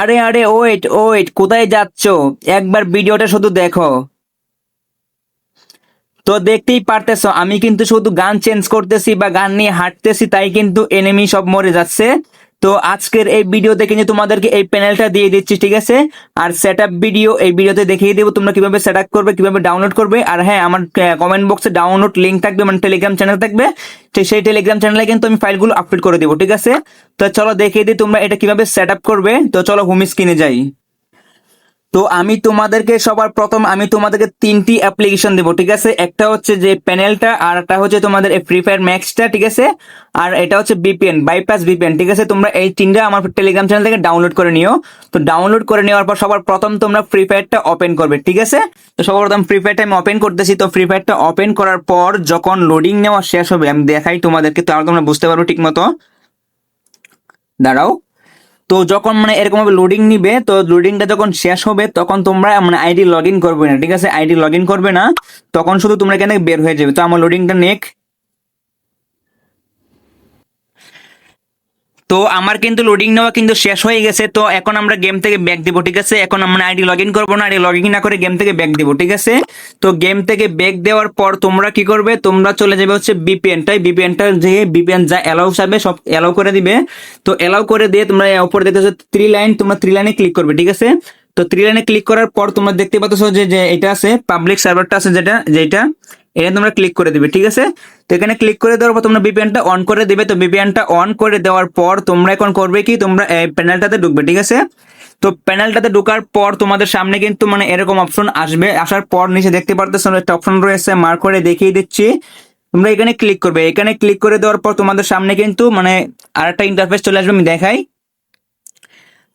আরে আরে, wait wait, কোথায় যাচ্ছ? একবার ভিডিওটা শুধু দেখো। তো দেখতেই পারতেছ, আমি কিন্তু শুধু গান চেঞ্জ করতেছি বা গান নিয়ে হাঁটতেছি, তাই কিন্তু এনিমি সব মরে যাচ্ছে। তো আজকের এই ভিডিওতে কিন্তু তোমাদেরকে এই প্যানেলটা দিয়ে দিচ্ছি, ঠিক আছে? আর সেট ভিডিও এই ভিডিওতে দেখিয়ে দেবো তোমরা কীভাবে সেট করবে, কীভাবে ডাউনলোড করবে। আর হ্যাঁ আমার কমেন্ট বক্সে ডাউনলোড লিঙ্ক থাকবে মানে টেলিগ্রাম চ্যানেল থাকবে। তো সেই টেলিগ্রাম চ্যানেলে কিন্তু আমি ফাইলগুলো আপলোড করে দেবো, ঠিক আছে? তো চলো দেখিয়ে দিই তোমরা এটা কীভাবে সেট করবে। তো চলো হোম স্ক্রিনে যাই। তো আমি তোমাদেরকে সবার প্রথম, আমি তোমাদেরকে তিনটি অ্যাপ্লিকেশন দেবো, ঠিক আছে? একটা হচ্ছে যে প্যানেলটা আর একটা হচ্ছে তোমাদের ফ্রি ফায়ার ম্যাক্সটা ঠিক আছে? আর এটা হচ্ছে বিপিএন বাইপাস বিপিএন ঠিক আছে? তোমরা এই তিনটা আমার টেলিগ্রাম চ্যানেল থেকে ডাউনলোড করে নিও। তো ডাউনলোড করে নেওয়ার পর সবার প্রথম তোমরা ফ্রি ফায়ারটা ওপেন করবে, ঠিক আছে? তো সবার প্রথম ফ্রি ফায়ারটা আমি ওপেন করতেছি। তো ফ্রি ফায়ারটা ওপেন করার পর যখন লোডিং নেওয়া শেষ হবে, আমি দেখাই তোমাদেরকে তাহলে তোমরা বুঝতে পারবে ঠিক মতো দাঁড়াও। তো যখন মানে এরকম ভাবে লোডিং নিবে, তো লোডিংটা যখন শেষ হবে, তখন তোমরা মানে আইডি লগ ইন করবে না, ঠিক আছে? আইডি লগ ইন করবে না, তখন শুধু তোমরা এখানে বের হয়ে যাবে। তো আমার লোডিংটা নেক। তো আমার কিন্তু লোডিং নেওয়া কিন্তু শেষ হয়ে গেছে, তো এখন আমরা গেম থেকে ব্যাক দিব, ঠিক আছে? এখন আমরা আইডি লগ ইন করব না আইডি লগ ইন না করে গেম থেকে ব্যাক দিব, ঠিক আছে? তো গেম থেকে ব্যাক দেওয়ার পর তোমরা কি করবে? তোমরা চলে যাবে হচ্ছে বিপিএন বিপিএনটাই বিপিএনটা যে বিপিএন যা অ্যালাউ চাবে, সব অ্যালাউ করে দিবে। তো অ্যালাউ করে দিয়ে তোমরা উপরে দেখতেছো থ্রি লাইন তোমরা থ্রি লাইনে ক্লিক করবে, ঠিক আছে? তো থ্রি লাইনে ক্লিক করার পর তোমরা দেখতে পাচ্ছ যে এটা আছে পাবলিক সার্ভারটা আছে যেটা যেটা এটা তোমরা ক্লিক করে দিবে, ঠিক আছে? তো এখানে ক্লিক করে দেওয়ার পর তোমরা বিপিএনটা অন করে দিবে। তো বিপিএনটা অন করে দেওয়ার পর তোমরা এখন করবে কি? তোমরা এই প্যানেলটাতে ঢুকবে, ঠিক আছে? তো প্যানেলটাতে ঢোকার পর তোমাদের সামনে কিন্তু মানে এরকম অপশন আসবে। আসার পর নিচে দেখতে পারতেছো একটা অপশন রয়েছে মার্ক করে দেখিয়ে দিচ্ছি। তোমরা এখানে ক্লিক করবে। এখানে ক্লিক করে দেওয়ার পর তোমাদের সামনে কিন্তু মানে আরেকটা ইন্টারফেস চলে আসবে, আমি দেখাই।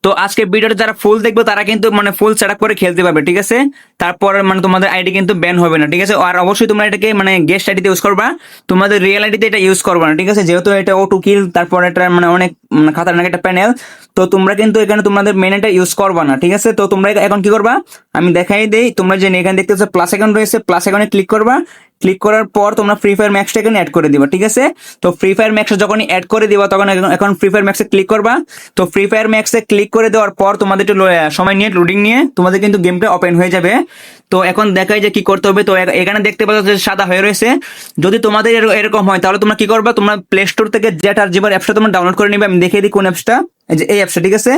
তো আজকে ভিডিওটা যারা ফুল দেখবে, তারা কিন্তু মানে ফুল সেট করে খেলতে পারবে, ঠিক আছে? তারপর মানে তোমাদের আইডি কিন্তু ব্যান হবে না, ঠিক আছে? আর অবশ্যই তোমরা এটাকে মানে গেস্ট আইডিতে ইউজ করবা। তোমাদের রিয়েল আইডিতে এটা ইউজ করবা না, ঠিক আছে? যেহেতু এটা ও টু কিল তারপর এটা মানে অনেক মানে খাতারনাক একটা প্যানেল তো তোমরা কিন্তু এখানে তোমাদের মেন এটা ইউজ করবা না, ঠিক আছে? তো তোমরা এখন কি করবা? আমি দেখাই দেই, তোমরা যে এখানে দেখতে পাচ্ছ প্লাস অ্যাকাউন্ট রয়েছে প্লাস অ্যাকাউন্টে ক্লিক করবা। ক্লিক করার পর তোমরা ফ্রি ফায়ার ম্যাক্সটা এখানে অ্যাড করে দিবা, ঠিক আছে? তো ফ্রি ফায়ার ম্যাক্সে যখন অ্যাড করে দিবা, তখন এখন- ফ্রি ফায়ার ম্যাক্সে ক্লিক করবা। তো ফ্রি ফায়ার ম্যাক্সে ক্লিক করে দেওয়ার পর তোমাদের একটু সময় নিয়ে লোডিং নিয়ে তোমাদের কিন্তু গেমটা ওপেন হয়ে যাবে। তো এখন দেখাই যে কি করতে হবে। তো এখানে দেখতে পাচ্ছ যে সাদা হয়ে রয়েছে। যদি তোমাদের এরকম হয়, তাহলে তোমরা কি করবা? তোমরা প্লে স্টোর থেকে জেট আর জিবার অ্যাপসটা তোমরা ডাউনলোড করে নিবে। আমি দেখিয়ে দিই কোন অ্যাপসটা এই অ্যাপসটা ঠিক আছে?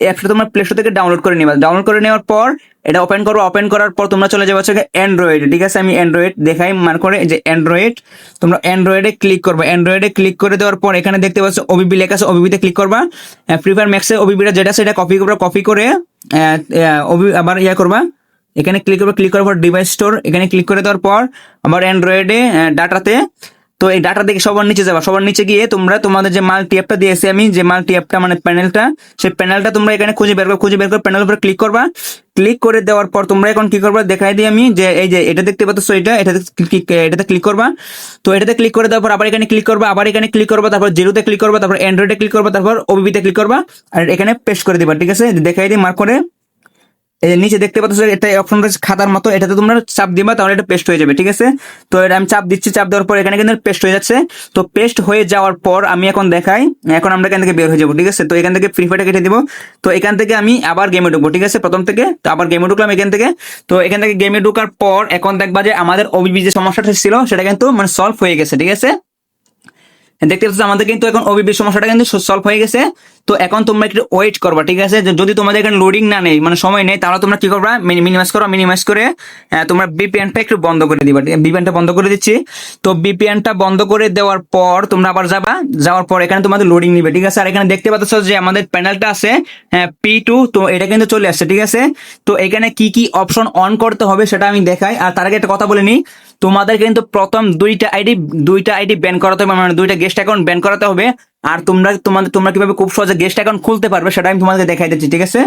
এই অ্যাপসটা তোমরা প্লে স্টোর থেকে ডাউনলোড করে নিবা। ডাউনলোড করে নেওয়ার পর এটা ওপেন করব ওপেন করার পর তোমরা চলে যাবে হচ্ছে অ্যান্ড্রয়েড ঠিক আছে? আমি অ্যান্ড্রয়েড দেখাই মান করে যে অ্যান্ড্রয়েড তোমরা অ্যান্ড্রয়েডে ক্লিক করবে। অ্যান্ড্রয়েডে ক্লিক করে দেওয়ার পর এখানে দেখতে পাচ্ছ ওবিবি লেখা আছে ওবিবিতে ক্লিক করবা। ফ্রি ফায়ার ম্যাক্সে ওবিবিটা যেটা সেটা কপি করবা কপি করে ওবি আবার ইয়া করবা। এখানে ক্লিক করবে ক্লিক করার পর ডিভাইস স্টোর এখানে ক্লিক করে দেওয়ার পর আবার অ্যান্ড্রয়েডে ডাটাতে তো এই ডাটা দেখে সবার নিচে যাবা। সবার নিচে গিয়ে তোমরা তোমাদের যে মাল্টি অ্যাপটা দিয়েছি আমি, যে মাল্টি অ্যাপটা মানে প্যানেলটা সেই প্যানেলটা তোমরা এখানে খুঁজে বের করে। খুঁজে বের করে প্যানেল উপরে ক্লিক করবা। ক্লিক করে দেওয়ার পর তোমরা এখন কি করবা? দেখাই দিই আমি যে এই যে এটা দেখতে পাচ্ছ, এটা, এটাতে এটাতে ক্লিক করবা। তো এটাতে ক্লিক করে দেওয়ার পর আবার এখানে ক্লিক করবা, আবার এখানে ক্লিক করবা, তারপর জিরোতে ক্লিক করবা, তারপর অ্যান্ড্রয়েডে ক্লিক করবা, তারপর ওবিবিতে ক্লিক করবা, আর এখানে পেস্ট করে দিবা, ঠিক আছে? দেখাই দিই মার্ক করে। এই যে নিচে দেখতে পাচ্ছ, এটা অপশন রয়েছে খাতার মতো, এটাতে তোমরা চাপ দিবা, তাহলে এটা পেস্ট হয়ে যাবে, ঠিক আছে? তো এটা আমি চাপ দিচ্ছি, চাপ দেওয়ার পর এখানে কিন্তু পেস্ট হয়ে যাচ্ছে। তো পেস্ট হয়ে যাওয়ার পর আমি এখন দেখাই, এখন আমরা এখান থেকে বের হয়ে যাব, ঠিক আছে? তো এখান থেকে ফ্রি ফায়ারটা কেটে দিব। তো এখান থেকে আমি আবার গেমে ঢুকবো, ঠিক আছে? প্রথম থেকে, তো আবার গেমে ঢুকলাম এখান থেকে। তো এখান থেকে গেমে ঢোকার পর এখন দেখবা যে আমাদের ওবিবি যে সমস্যাটা ছিল, সেটা কিন্তু মানে সলভ হয়ে গেছে, ঠিক আছে? দেখতে পাচ্ছ আমাদের কিন্তু এখন ওবিবি সমস্যাটা কিন্তু সলভ হয়ে গেছে। তো এখন তোমরা একটু ওয়েট করবা, ঠিক আছে? যদি তোমাদের এখানে লোডিং না নেই মানে সময় নেই, তাহলে তোমরা কি করবা? মিনিমাইজ করো মিনিমাইজ করে তোমরা বিপিএনটা একটু বন্ধ করে দিবা বিপিএনটা বন্ধ করে দিচ্ছি। তো বিপিএনটা বন্ধ করে দেওয়ার পর তোমরা আবার যাবা। যাওয়ার পর এখানে তোমাদের লোডিং নিবে, ঠিক আছে? আর এখানে দেখতে পাচ্ছ যে আমাদের প্যানেলটা আছে হ্যাঁ পি টু তো এটা কিন্তু চলে আসছে, ঠিক আছে? তো এখানে কি কি অপশন অন করতে হবে সেটা আমি দেখাই। আর তার আগে একটা কথা বলে নিই। তোমাদের কিন্তু প্রথম দুইটা আইডি দুইটা আইডি ব্যান করাতে হবে মানে দুইটা গেস্ট অ্যাকাউন্ট ব্যান করাতে হবে। আর তোমরা, তোমাদের, তোমরা কীভাবে খুব সহজে গেস্ট অ্যাকাউন্ট খুলতে পারবে সেটা আমি তোমাদেরকে দেখাই দিচ্ছি, ঠিক আছে?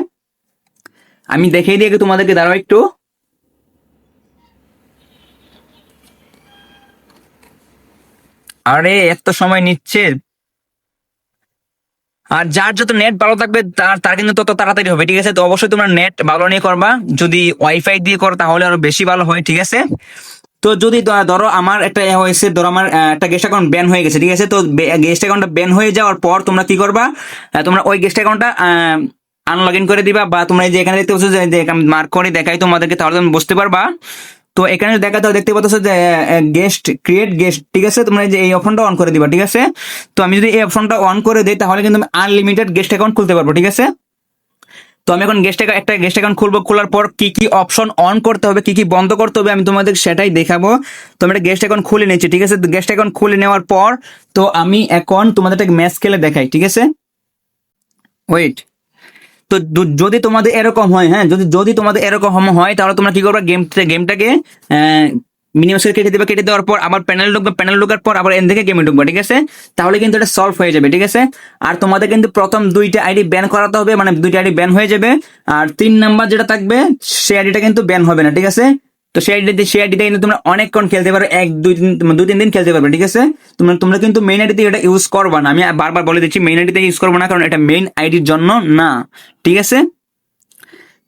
আমি দেখিয়ে দিয়ে তোমাদেরকে, দাঁড়াও একটু। আরে, এত সময় নিচ্ছে। আর যার যত নেট ভালো থাকবে, তার তার কিন্তু তত তাড়াতাড়ি হবে, ঠিক আছে? তো অবশ্যই তোমরা নেট ভালো নিয়ে করবা। যদি ওয়াইফাই দিয়ে করো, তাহলে আরও বেশি ভালো হয়, ঠিক আছে? তো যদি ধরো আমার একটা এ হয়েছে, ধরো আমার একটা গেস্ট অ্যাকাউন্ট ব্যান হয়ে গেছে, ঠিক আছে? তো গেস্ট অ্যাকাউন্টটা ব্যান হয়ে যাওয়ার পর তোমরা কি করবা? তোমরা ওই গেস্ট অ্যাকাউন্টটা আনলগ ইন করে দিবা বা তোমরা যে এখানে দেখতে পাচ্ছ যে আমি মার্ক করে দেখাই তোমাদেরকে, তাহলে তুমি বুঝতে পারবা। তো এখানে দেখা তো দেখতে পাচ্ছ যে গেস্ট ক্রিয়েট গেস্ট ঠিক আছে? তোমরা যে এই অপশনটা অন করে দিবা, ঠিক আছে? তো আমি যদি এই অপশনটা অন করে দিই, তাহলে কিন্তু আমি আনলিমিটেড গেস্ট অ্যাকাউন্ট খুলতে পারব, ঠিক আছে? তো আমি এখন গেস্ট একটা গেস্ট অ্যাকাউন্ট খুলবো, খোলার পর কি কি অপশন অন করতে হবে, কি কি বন্ধ করতে হবে, আমি তোমাদের সেটাই দেখাবো। তো আমি একটা গেস্ট অ্যাকাউন্ট খুলে নিয়েছি, ঠিক আছে? গেস্ট অ্যাকাউন্ট খুলে নেওয়ার পর, তো আমি এখন তোমাদের একটা ম্যাচ খেলে দেখাই, ঠিক আছে? ওয়েট তো যদি তোমাদের এরকম হয় হ্যাঁ যদি যদি তোমাদের এরকম হয়, তাহলে তোমরা কি করবে গেম গেমটাকে মিনিমাসে কেটে দেবে, কেটে দেওয়ার পর আবার প্যানেল ঢুকবে প্যানেল ঢোকার পর আবার এন থেকে গেমে ঢুকবে, ঠিক আছে? তাহলে কিন্তু এটা সলভ হয়ে যাবে, ঠিক আছে? আর তোমাদের কিন্তু প্রথম দুইটা আইডি ব্যান করাতে হবে মানে দুইটা আইডি ব্যান হয়ে যাবে। আর তিন নাম্বার যেটা থাকবে, সেই আইডিটা কিন্তু ব্যান হবে না, ঠিক আছে? তো সেই আইডিতে সেই আইডিতে কিন্তু তোমরা অনেকক্ষণ খেলতে পারো, এক, দুই দিন দুই তিন দিন খেলতে পারবে, ঠিক আছে? তোমরা তোমরা কিন্তু মেইন আইডিতে এটা ইউজ করবা না। আমি বারবার বলে দিচ্ছি মেইন আইডিতে ইউজ করব না, কারণ এটা মেইন আইডির জন্য না, ঠিক আছে?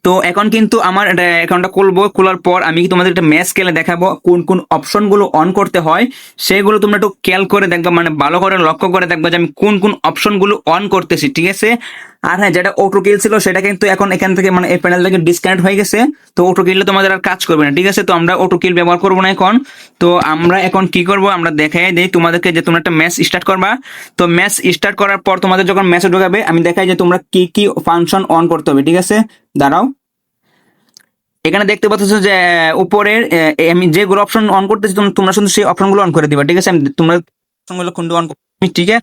তো এখন কিন্তু আমার অ্যাকাউন্টটা খুলবো, খোলার পর আমি তোমাদের একটা ম্যাচ খেলে দেখাবো কোন কোন অপশনগুলো অন করতে হয়, সেগুলো তোমরা একটু খেয়াল করে দেখবা মানে ভালো করে লক্ষ্য করে দেখবা যে আমি কোন কোন অপশনগুলো অন করতেছি, ঠিক আছে? আর হ্যাঁ যেটা অটো কিল ছিল সেটা কিন্তু এখন এখান থেকে মানে এই প্যানেল থেকে ডিসকানেক্ট হয়ে গেছে, তো অটো কিলটা তোমাদের আর কাজ করবে না, ঠিক আছে? তো আমরা অটো কিল ব্যবহার করব না এখন, তো আমরা এখন কি করব, আমরা দেখাই দিই তোমাদেরকে যে তোমরা একটা ম্যাচ স্টার্ট করবা, তো ম্যাচ স্টার্ট করার পর তোমাদের যখন ম্যাচে ঢোকাবে, আমি দেখাই যে তোমরা কি কি ফাংশন অন করতে হবে, ঠিক আছে? দাঁড়াও। এখানে দেখতে পাচ্ছ যে উপরের আমি যেগুলো অপশন অন করতেছি, তোম- তোমরা শুধু সেই অপশনগুলো অন করে দিবা, ঠিক আছে? আমি তোমরা অপশনগুলো কোনটা অন ঠিক আছে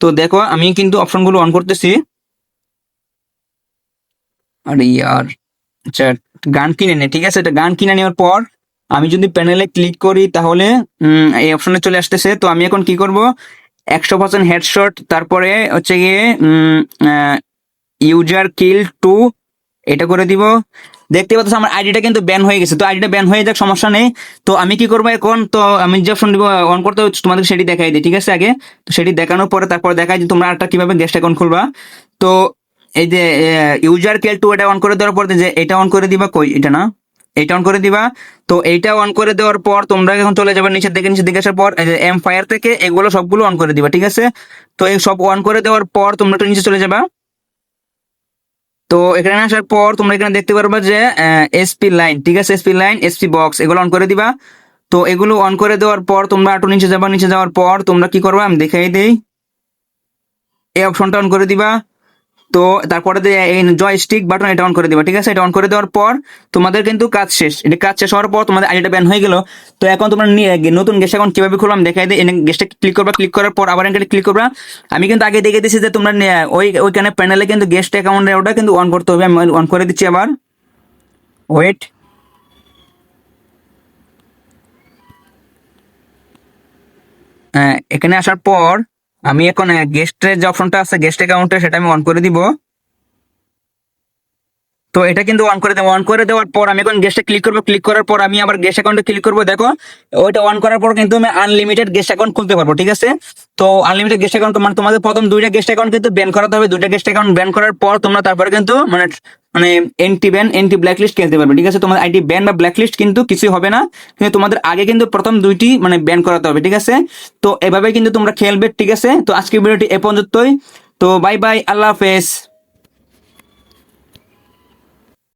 তো দেখো, আমি কিন্তু অপশনগুলো অন করতেছি। আরে ইয়ার আচ্ছা গান কিনে নে, ঠিক আছে? এটা গান কিনে নেওয়ার পর, আমি যদি প্যানেলে ক্লিক করি, তাহলে এই অপশনে চলে আসতেছে। তো আমি এখন কি করব? একশো পার্সেন্ট হেডশট তারপরে হচ্ছে গিয়ে ইউজার কিল টু এটা করে দিব। দেখতে পাচ্ছ আমার আইডিটা কিন্তু ব্যান হয়ে গেছে। তো আইডিটা ব্যান হয়ে যাক, সমস্যা নেই। তো আমি কি করব এখন? তো আমি যে অপশন দিব অন করতে তোমাদের সেটি দেখাই দিই, ঠিক আছে আগে? তো সেটি দেখানোর পরে তারপর দেখাই যে তোমরা একটা কীভাবে গেস্ট অ্যাকাউন্ট খুলবা। তো এই যে ইউজার কেল টু এটা অন করে দেওয়ার পর যে এটা অন করে দিবা কই? এটা না? এটা অন করে দিবা। তো এইটা অন করে দেওয়ার পর তোমরা এখন চলে যাবে নিচের দিকে নিচের দিকে আসার পর এম ফায়ার থেকে এগুলো সবগুলো অন করে দিবা, ঠিক আছে? তো এই সব অন করে দেওয়ার পর তোমরা একটু নিচে চলে যাবা। তো এখানে আসার পর তোমরা এখানে দেখতে পারবা যে এসপি লাইন ঠিক আছে? এসপি লাইন এসপি বক্স এগুলো অন করে দিবা। তো এগুলো অন করে দেওয়ার পর তোমরা একটু নিচে যাবা, নিচে যাওয়ার পর তোমরা কি করবা? আমি দেখাই দেই। এই অপশনটা অন করে দিবা। তো তারপরে জয়স্টিক বাটন এটা অন করে দিবা, ঠিক আছে? এটা অন করে দেওয়ার পর তোমাদের কিন্তু কাজ শেষ। এটা কাজ শেষ হওয়ার পর তোমাদের আইডিটা ব্যান হয়ে গেল। তো এখন তোমরা নতুন গেস্ট অ্যাকাউন্ট কীভাবে খুললাম দেখাই দিই গেস্টটা ক্লিক করবা ক্লিক করার পর আবার এখানে ক্লিক করবা। আমি কিন্তু আগে দেখে দিচ্ছি যে তোমরা ওই ওইখানে প্যানেলে কিন্তু গেস্ট অ্যাকাউন্ট ওটা কিন্তু অন করতে হবে। আমি অন করে দিচ্ছি আবার। ওয়েট হ্যাঁ এখানে আসার পর আমি এখন গেস্টের যে অপশনটা আছে গেস্ট অ্যাকাউন্টে সেটা আমি অন করে দিব। তো এটা কিন্তু অন করে দেবো। অন করে দেওয়ার পর আমি এখন গেস্টে ক্লিক করব। ক্লিক করার পর আমি আবার গেস্ট অ্যাকাউন্টে ক্লিক করব। দেখো, ওইটা অন করার পর কিন্তু আমি আনলিমিটেড গেস্ট অ্যাকাউন্ট খুলতে পারব, ঠিক আছে? তো আনলিমিটেড গেস্ট অ্যাকাউন্ট মানে তোমাদের প্রথম দুইটা গেস্ট অ্যাকাউন্ট কিন্তু ব্যান করাতে হবে। দুইটা গেস্ট অ্যাকাউন্ট ব্যান করার পর তোমরা তারপরে কিন্তু মানে মানে anti ban anti blacklist খেলতে পারবে, ঠিক আছে? তোমাদের আইডি ব্যান বা ব্ল্যাক লিস্ট কিন্তু কিছুই হবে না। কিন্তু তোমাদের আগে কিন্তু প্রথম দুইটি মানে ব্যান করাতে হবে, ঠিক আছে? তো এভাবে কিন্তু তোমরা খেলবে, ঠিক আছে? তো আজকের ভিডিওটি এ পর্যন্তই। তো বাই বাই আল্লাহ হাফেজ।